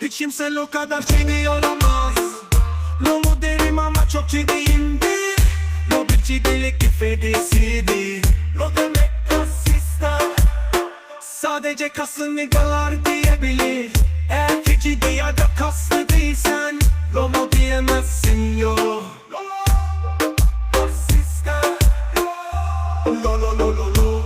Hiç kimse o kadar çiğni yaramaz. Lolo derim ama çok çiğniyim değil Lo bir ciddilik ifadesidir Lo demek kasista Sadece kaslı niggalar diyebilir. Eğer ki ciddi ya da kaslı değilsen Lomo diyemezsin? Yo. Kasista Lo lo lo lo lo.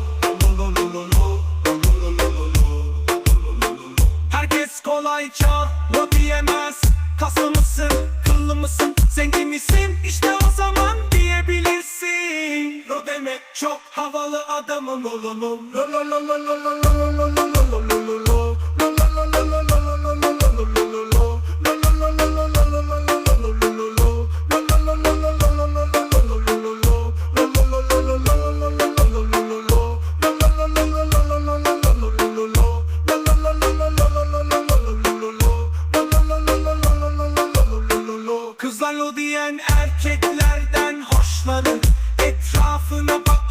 Herkes kolayca lo diyemez. Kaslı mısın, kıllı mısın, zengin misin? çok havalı adamım olunum Kızlar o diyen erkeklerden hoşlanır half of the